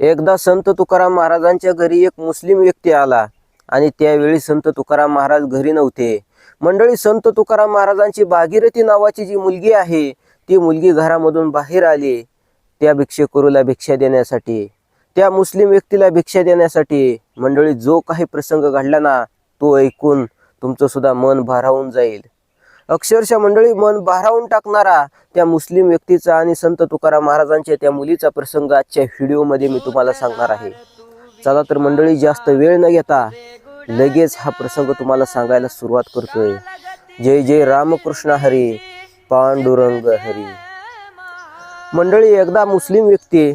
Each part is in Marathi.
एकदा संत तुकाराम महाराजांच्या घरी एक मुस्लिम व्यक्ती आला आणि त्यावेळी संत तुकाराम महाराज घरी नव्हते. मंडळी संत तुकाराम महाराजांची भागीरथी नावाची जी मुलगी आहे ती मुलगी घरामधून बाहेर आली. त्या भिक्षेकरूला भिक्षा देण्यासाठी त्या मुस्लिम व्यक्तीला भिक्षा देण्यासाठी मंडळी जो काही प्रसंग घडला ना तो ऐकून तुमचं सुद्धा मन भारावून जाईल. अक्षरशः मंडळी मन भारावून टाकणारा त्या मुस्लिम व्यक्तीचा आणि संत तुकाराम महाराजांच्या त्या मुलीचा प्रसंग आजच्या व्हिडिओमध्ये मी तुम्हाला सांगणार आहे. चला तर मंडळी जास्त वेळ न घेता लगेच हा प्रसंग तुम्हाला सांगायला सुरुवात करतोय. जय जय रामकृष्ण हरी पांडुरंग हरी. मंडळी एकदा मुस्लिम व्यक्ती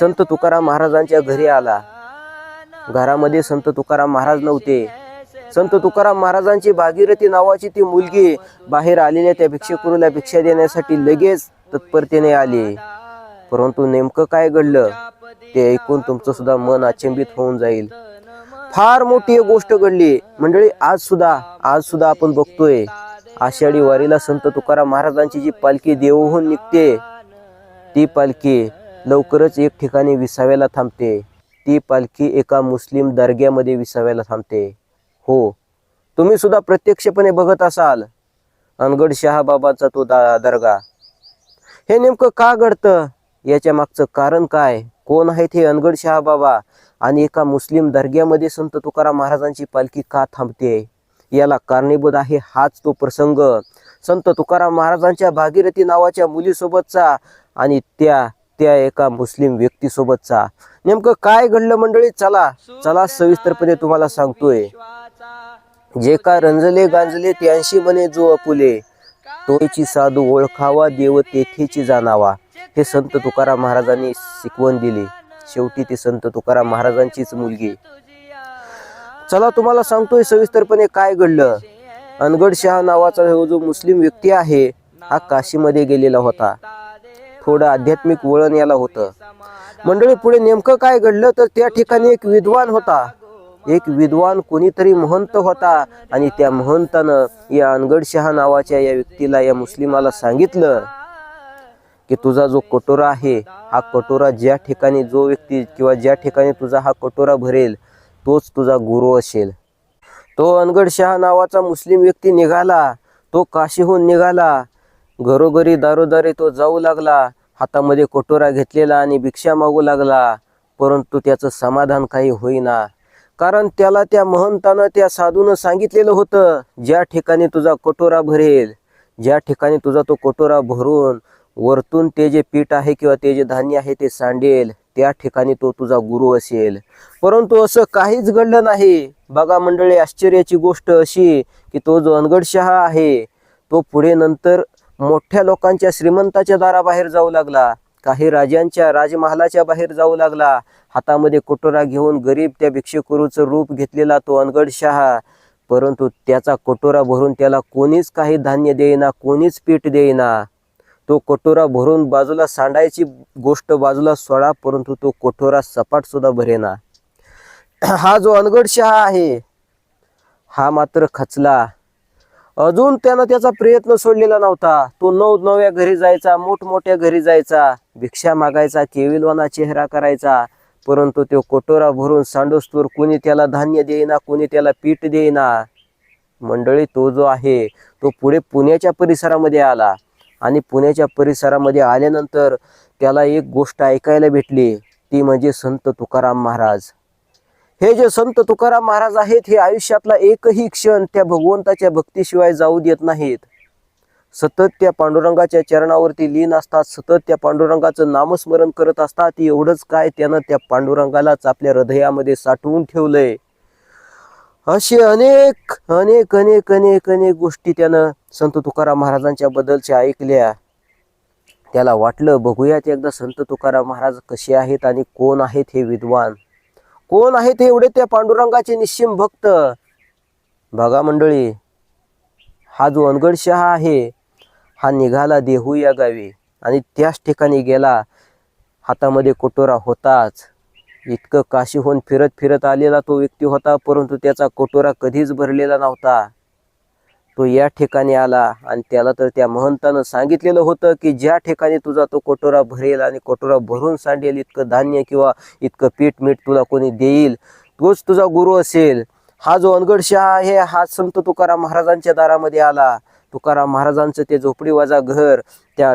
संत तुकाराम महाराजांच्या घरी आला. घरामध्ये संत तुकाराम महाराज नव्हते. संत तुकाराम महाराजांची भागीरथी नावाची ती मुलगी बाहेर आलेल्या त्या भिक्षेकरूला भिक्षा देण्यासाठी लगेच तत्परतेने आली. परंतु नेमकं काय घडलं ते ऐकून तुमचं सुद्धा मन अचंबित होऊन जाईल. फार मोठी एक गोष्ट घडली. मंडळी आज सुद्धा आज सुद्धा आपण बघतोय आषाढी वारीला संत तुकाराम महाराजांची जी पालखी देवहून निघते ती पालखी लवकरच एक ठिकाणी विसाव्याला थांबते. ती पालखी एका मुस्लिम दर्ग्यामध्ये विसाव्याला थांबते. हो. तुम्ही सुद्धा प्रत्यक्षपणे बघत असाल. अनगड शहाबाबाचा तो दा दर्गा. हे नेमकं का घडतं? याच्या मागचं कारण काय? कोण आहेत हे अनगड शहाबाबा? आणि एका मुस्लिम दर्ग्यामध्ये संत तुकाराम महाराजांची पालखी का थांबते? याला कारणीभूत आहे हाच तो प्रसंग. संत तुकाराम महाराजांच्या भागीरथी नावाच्या मुलीसोबतचा आणि त्या त्या एका मुस्लिम व्यक्तीसोबतचा. नेमकं काय घडलं मंडळी? चला चला सविस्तरपणे तुम्हाला सांगतोय. जे का रंजले गांजले त्यांशी म्हणे जो अपुले तोची साधू ओळखावा देव तेथेची जाणावा. हे संत तुकाराम महाराजांनी शिकवण दिली. शेवटी ते संत तुकाराम महाराजांचीच मुलगी. चला तुम्हाला सांगतोय सविस्तरपणे काय घडलं. अनगड शहा नावाचा हो जो मुस्लिम व्यक्ती आहे हा काशीमध्ये गेलेला होता. थोडं आध्यात्मिक वळण याला होतं. मंडळी पुढे नेमकं काय घडलं? तर त्या ठिकाणी एक विद्वान होता. एक विद्वान कोणीतरी महंत होता आणि त्या महंतानं या अनगडशहा नावाच्या या व्यक्तीला या मुस्लिमाला सांगितलं की तुझा जो कटोरा आहे हा कटोरा ज्या ठिकाणी जो व्यक्ती किंवा ज्या ठिकाणी तुझा हा कटोरा भरेल तोच तुझा गुरु असेल. तो अनगडशहा नावाचा मुस्लिम व्यक्ती निघाला तो काशीहून निघाला. घरोघरी दारोदारी तो जाऊ लागला हातामध्ये कटोरा घेतलेला आणि भिक्षा मागू लागला परंतु त्याचं समाधान काही होईना. कारण त्याला त्या महंतानं त्या साधूनं सांगितलेलं होतं ज्या ठिकाणी तुझा कटोरा भरेल ज्या ठिकाणी तुझा तो कटोरा भरून वरतून ते जे पीठ आहे किंवा ते जे धान्य आहे ते सांडेल त्या ठिकाणी तो तुझा गुरु असेल. परंतु असं काहीच घडलं नाही. बघा मंडळी आश्चर्याची गोष्ट अशी की तो जो अनगडशहा आहे तो पुढे नंतर मोठ्या लोकांच्या श्रीमंताच्या दाराबाहेर जाऊ लागला. काही राजांच्या राजमहालाच्या बाहेर जाऊ लागला. हातामध्ये कटोरा घेऊन गरीब त्या भिक्षेकरूचं रूप घेतलेला तो अनगड शहा. परंतु त्याचा कटोरा भरून त्याला कोणीच काही धान्य देईना कोणीच पीठ देईना. तो कटोरा भरून बाजूला सांडायची गोष्ट बाजूला सोडा परंतु तो कटोरा सपाट सुद्धा भरेना. हा जो अनगड शहा आहे हा मात्र खचला. अजून त्यानं त्याचा प्रयत्न सोडलेला नव्हता. तो नऊ नव्या घरी जायचा मोठमोठ्या घरी जायचा भिक्षा मागायचा केविलवाना चेहरा करायचा परंतु तो कटोरा भरून सांडोस्तूर कोणी त्याला धान्य देईना कोणी त्याला पीठ देईना. मंडळी तो जो आहे तो पुढे पुण्याच्या परिसरामध्ये आला. आणि पुण्याच्या परिसरामध्ये आल्यानंतर त्याला एक गोष्ट ऐकायला भेटली. ती म्हणजे संत तुकाराम महाराज. हे जे संत तुकाराम महाराज आहेत हे आयुष्यातला एकही क्षण त्या भगवंताच्या भक्तीशिवाय जाऊ देत नाहीत. सतत त्या पांडुरंगाच्या चरणावरती लीन असतात सतत त्या पांडुरंगाचं नामस्मरण करत असतात एवढंच काय त्यानं त्या पांडुरंगालाच आपल्या हृदयामध्ये साठवून ठेवलंय. असे अनेक अनेक अनेक अनेक अनेक गोष्टी त्यानं संत तुकाराम महाराजांच्या बद्दलच्या ऐकल्या. त्याला वाटलं बघूयात एकदा संत तुकाराम महाराज कसे आहेत आणि कोण आहेत हे विद्वान. कोण आहेत एवढे त्या पांडुरंगाचे निश्चिम भक्त? बघा मंडळी हा जो अनगड शहा आहे हा निघाला देहू या गावी आणि त्याच ठिकाणी गेला. हातामध्ये कटोरा होताच. इतकं काशीहून फिरत फिरत आलेला तो व्यक्ती होता परंतु त्याचा कटोरा कधीच भरलेला नव्हता. तो या ठिकाणी आला आणि त्याला तर त्या महंतानं सांगितलेलं होतं की ज्या ठिकाणी तुझा तो कटोरा भरेल आणि कटोरा भरून सांडेल इतकं धान्य किंवा इतकं पीठ मीठ तुला कोणी देईल तोच तुझा गुरु असेल. हा जो अनगडशहा आहे हा संत तुकाराम महाराजांच्या दारामध्ये आला. तुकाराम महाराजांचं ते झोपडीवाजा घर त्या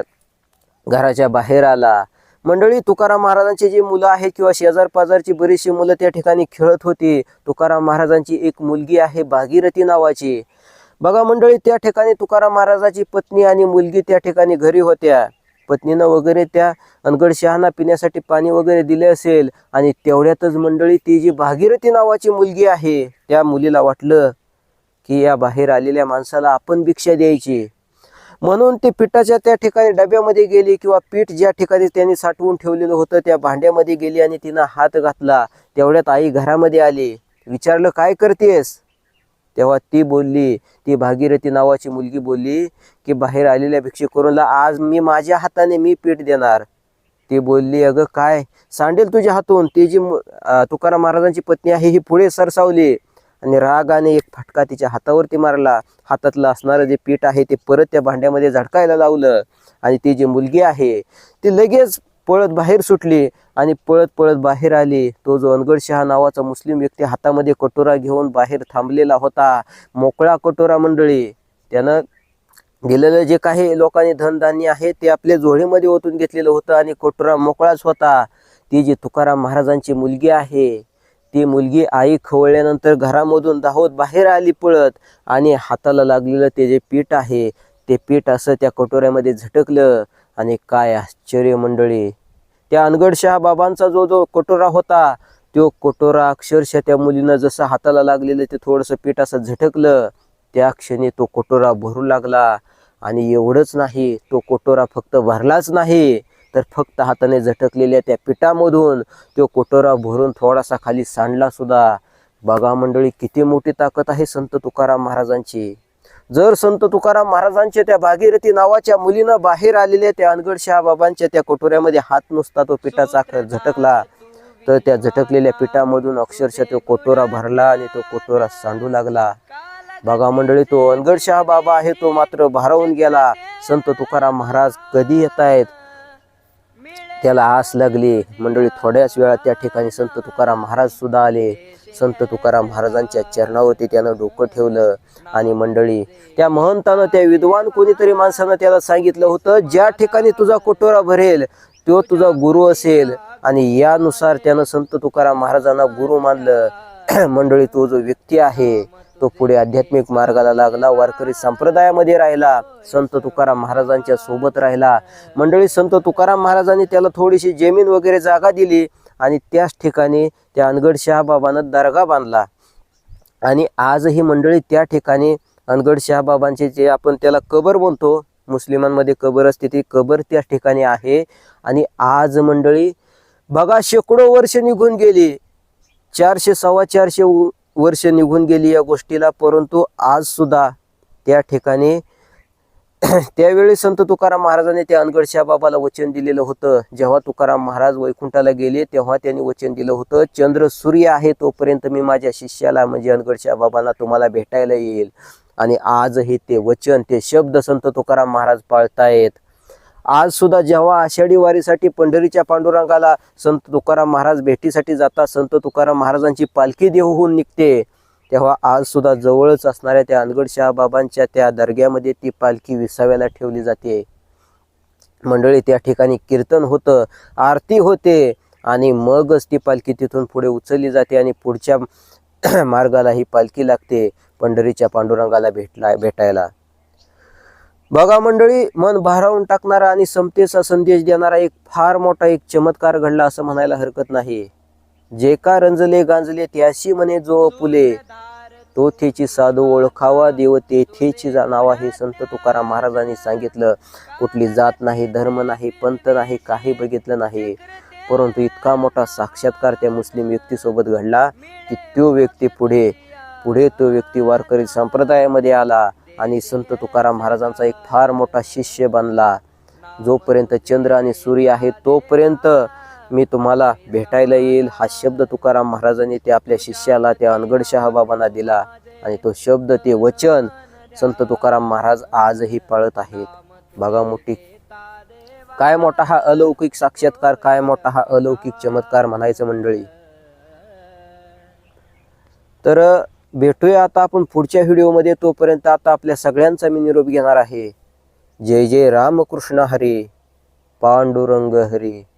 घराच्या बाहेर आला. मंडळी तुकाराम महाराजांची जी मुलं आहेत किंवा शेजार पाजारची बरीचशी मुलं त्या ठिकाणी खेळत होती. तुकाराम महाराजांची एक मुलगी आहे भागीरथी नावाची. बघा मंडळी त्या ठिकाणी तुकाराम महाराजाची पत्नी आणि मुलगी त्या ठिकाणी घरी होत्या. पत्नीनं वगैरे त्या अनगड शहाना पिण्यासाठी पाणी वगैरे दिले असेल आणि तेवढ्यातच मंडळी ती जी भागीरथी नावाची मुलगी आहे त्या मुलीला वाटलं की या बाहेर आलेल्या माणसाला आपण भिक्षा द्यायची. म्हणून ती पिठाच्या त्या ठिकाणी डब्यामध्ये गेली किंवा पीठ ज्या ठिकाणी त्यांनी साठवून ठेवलेलं होतं त्या भांड्यामध्ये गेली आणि तिनं हात घातला. तेवढ्यात आई घरामध्ये आली. विचारलं काय करतेस? तेव्हा ती बोलली ती भागीरथी नावाची मुलगी बोलली की बाहेर आलेल्या भिक्षुकरूला आज मी माझ्या हाताने मी पीठ देणार. ती बोलली अगं काय? सांडेल तुझ्या हातून. ती जी तुकाराम महाराजांची पत्नी आहे ही पुढे सरसावली. आणि रागाने एक फटका तिच्या हातावरती मारला. हातातलं असणारं जे पीठ आहे ते परत त्या भांड्यामध्ये झटकायला लावलं. आणि ती जी मुलगी आहे ती लगेच पळत बाहेर सुटली. आणि पळत पळत बाहेर आली. तो जो अनगड शहा नावाचा मुस्लिम व्यक्ती हातामध्ये कटोरा घेऊन बाहेर थांबलेला होता. मोकळा कटोरा मंडळी. त्यानं दिलेलं जे काही लोकांनी धनधान्य आहे ते आपल्या जोडीमध्ये ओतून घेतलेलं होतं आणि कटोरा मोकळाच होता. ती जी तुकाराम महाराजांची मुलगी आहे ती मुलगी आई खवळल्यानंतर घरामधून धावत बाहेर आली पळत आणि हाताला लागलेलं ते जे पीठ आहे ते पीठ असं त्या कटोऱ्यामध्ये झटकलं. आणि काय आश्चर्य मंडळी. त्या अनगड बाबांचा जो जो कटोरा होता तो कटोरा अक्षरशः त्या मुलीनं जसं हाताला लागलेलं ते थोडंसं पीठ असं झटकलं त्या क्षणी तो कटोरा भरू लागला. आणि एवढंच नाही तो कटोरा फक्त भरलाच नाही तर फक्त हाताने झटकलेल्या त्या पिठामधून तो कटोरा भरून थोडासा खाली सांडला सुद्धा. बघा मंडळी किती मोठी ताकद आहे संत तुकाराम महाराजांची. जर संत तुकाराम महाराजांच्या त्या भागीरथी नावाच्या मुलीनं बाहेर आलेल्या त्या अनगड बाबांच्या त्या कटोऱ्यामध्ये हात नुसता तो पिठाचा खर झटकला तर त्या झटकलेल्या पिठामधून अक्षरशः तो कटोरा भरला आणि तो कोटोरा सांडू लागला. बघा मंडळी तो अनगड शहा बाबा आहे तो मात्र भारावून गेला. संत तुकाराम महाराज कधी येत आहेत त्याला आस लागली. मंडळी थोड्याच वेळात त्या ठिकाणी संत तुकाराम महाराज सुद्धा आले. संत तुकाराम महाराजांच्या चरणावरती त्यानं डोकं ठेवलं आणि मंडळी त्या महंतानं त्या विद्वान कोणीतरी माणसानं त्याला सांगितलं होतं ज्या ठिकाणी तुझा कोटोरा भरेल तो तुझा गुरु असेल. आणि यानुसार त्यानं संत तुकाराम महाराजांना गुरु मानलं. मंडळी तो जो व्यक्ती आहे तो पुढे आध्यात्मिक मार्गाला लागला वारकरी संप्रदायामध्ये राहिला संत तुकाराम महाराजांच्या सोबत राहिला. मंडळी संत तुकाराम महाराजांनी त्याला थोडीशी जमीन वगैरे जागा दिली आणि त्याच ठिकाणी त्या अनगड शहाबाबानं दर्गा बांधला. आणि आजही मंडळी त्या ठिकाणी अनगड शहाबाबांचे जे आपण त्याला कबर म्हणतो मुस्लिमांमध्ये कबर असते ती कबर त्या ठिकाणी आहे. आणि आज मंडळी बघा शेकडो वर्ष निघून गेली. चारशे सव्वा चारशे वर्ष निघून गेली या गोष्टीला परंतु आज सुद्धा त्या ठिकाणी त्यावेळी संत तुकाराम महाराजांनी त्या अनगडशा बाबाला वचन दिलेलं होतं. जेव्हा तुकाराम महाराज वैकुंठाला गेले तेव्हा त्यांनी वचन दिलं होतं चंद्र सूर्य आहे तोपर्यंत मी माझ्या शिष्याला म्हणजे अनगडशा बाबांना तुम्हाला भेटायला येईल. आणि आजही ते वचन ते शब्द संत तुकाराम महाराज पाळतायत. आज सुद्धा जेव्हा आषाढी वारीसाठी पंढरीच्या पांडुरंगाला संत तुकाराम महाराज भेटीसाठी जातात संत तुकाराम महाराजांची पालखी देहूहून निघते तेव्हा आज सुद्धा जवळच असणाऱ्या त्या अनगड शहाबाबांच्या त्या दर्ग्यामध्ये ती पालखी विसाव्याला ठेवली जाते. मंडळी त्या ठिकाणी कीर्तन होतं आरती होते आणि मगच ती पालखी तिथून पुढे उचलली जाते आणि पुढच्या मार्गाला ही पालखी लागते पंढरीच्या पांडुरंगाला भेटला भेटायला. बघा मंडळी मन भारावून टाकणारा आणि समतेचा संदेश देणारा एक फार मोठा एक चमत्कार घडला असं म्हणायला हरकत नाही. जे का रंजले गांजले त्याशी म्हणे जो फुले तो थेची साधू ओळखावा देव ते थेची जाणावा हे संत तुकाराम महाराजांनी सांगितलं. कुठली जात नाही धर्म नाही पंत नाही काही बघितलं नाही. परंतु इतका मोठा साक्षात्कार त्या मुस्लिम व्यक्तीसोबत घडला की तो व्यक्ती पुढे पुढे तो व्यक्ती वारकरी संप्रदायामध्ये आला. आणि संत तुकाराम महाराजांचा एक फार मोठा शिष्य बनला. जोपर्यंत चंद्र आणि सूर्य आहे तोपर्यंत मी तुम्हाला भेटायला येईल. हा शब्द तुकाराम महाराजांनी ते आपल्या शिष्याला त्या अनगड शहाबाबांना दिला. आणि तो शब्द ते वचन संत तुकाराम महाराज आजही पाळत आहेत. बघा मोठी काय मोठा हा अलौकिक साक्षात्कार काय मोठा हा अलौकिक चमत्कार म्हणायचं मंडळी. तर भेटूया आता आपण पुढच्या व्हिडिओमध्ये. तोपर्यंत आता आपल्या सगळ्यांचा मी निरोप घेणार आहे. जय जय रामकृष्ण हरे. पांडुरंग हरे.